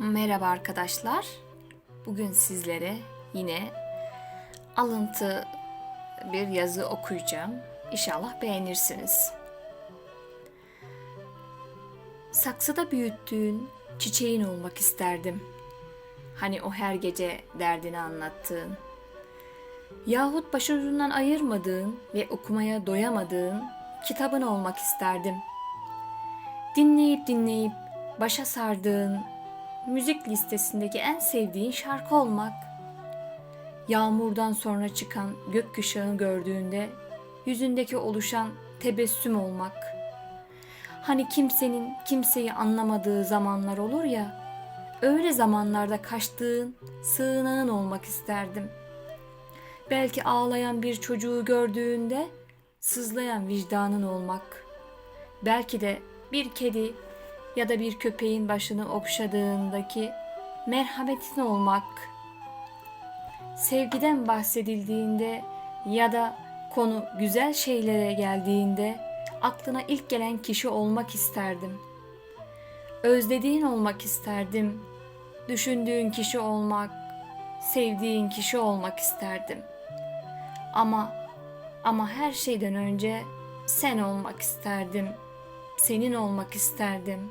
Merhaba arkadaşlar. Bugün sizlere yine alıntı bir yazı okuyacağım. İnşallah beğenirsiniz. Saksıda büyüttüğün çiçeğin olmak isterdim. Hani o her gece derdini anlattığın. Yahut başucundan ayırmadığın ve okumaya doyamadığın kitabın olmak isterdim. Dinleyip dinleyip başa sardığın müzik listesindeki en sevdiğin şarkı olmak. Yağmurdan sonra çıkan gökkuşağı gördüğünde yüzündeki oluşan tebessüm olmak. Hani kimsenin kimseyi anlamadığı zamanlar olur ya, öyle zamanlarda kaçtığın sığınağın olmak isterdim. Belki ağlayan bir çocuğu gördüğünde sızlayan vicdanın olmak. Belki de bir kedi ya da bir köpeğin başını okşadığındaki merhametin olmak, sevgiden bahsedildiğinde ya da konu güzel şeylere geldiğinde aklına ilk gelen kişi olmak isterdim. Özlediğin olmak isterdim. Düşündüğün kişi olmak, sevdiğin kişi olmak isterdim. Ama ama her şeyden önce sen olmak isterdim. Senin olmak isterdim.